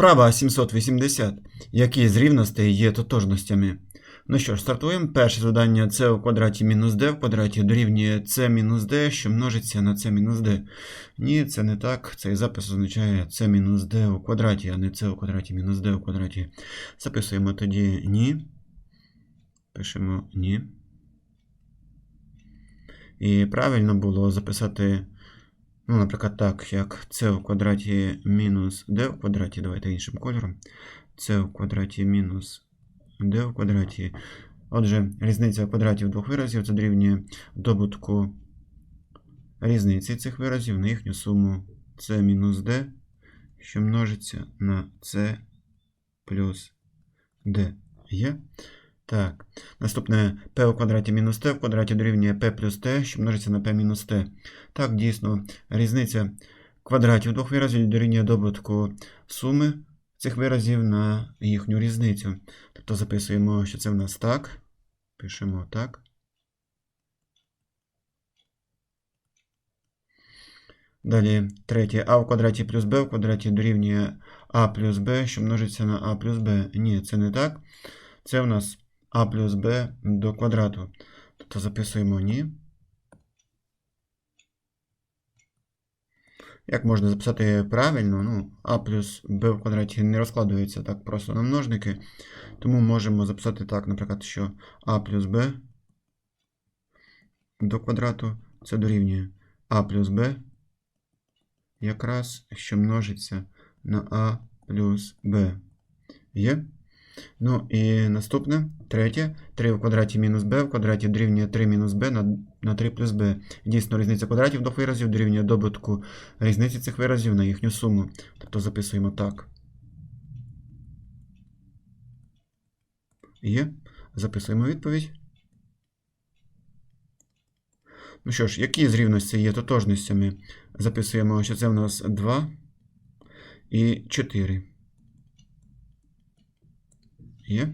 Вправа 780. Які з рівностей є тотожностями? Ну що ж, стартуємо. Перше завдання це у квадраті мінус d в квадраті дорівнює c мінус d, що множиться на c мінус d. Ні, це не так. Цей запис означає c мінус d у квадраті, а не c у квадраті мінус d у квадраті. Записуємо тоді ні. Пишемо ні. І правильно було записати, ну, наприклад, так, як c у квадраті мінус d в квадраті, давайте іншим кольором. c у квадраті мінус d в квадраті. Отже, різниця квадратів двох виразів це дорівнює добутку різниці цих виразів на їхню суму c мінус d, що множиться на c плюс d. Є? Так. Наступне p у квадраті мінус t в квадраті дорівнює p плюс t, що множиться на p мінус t. Так, дійсно, різниця квадратів двох виразів дорівнює добутку суми цих виразів на їхню різницю. Тобто записуємо, що це в нас так. Пишемо так. Далі третє а в квадраті плюс b в квадраті дорівнює а плюс b, що множиться на а плюс b. Ні, це не так. Це в нас а плюс b до квадрату. Тобто записуємо ні. Як можна записати правильно? Ну, а плюс b в квадраті не розкладується так просто на множники. Тому можемо записати так, наприклад, що а плюс b до квадрату це дорівнює а плюс b, якраз що множиться на а плюс b. Є? Ну і наступне, третє. 3 в квадраті мінус b в квадраті дорівнює 3 мінус b на, на 3 плюс b. Дійсно, різниця квадратів двох виразів дорівнює добутку різниці цих виразів на їхню суму. Тобто записуємо так. Є. Записуємо відповідь. Ну що ж, які з рівностей є тотожностями? Записуємо, що це в нас 2 і 4. Є?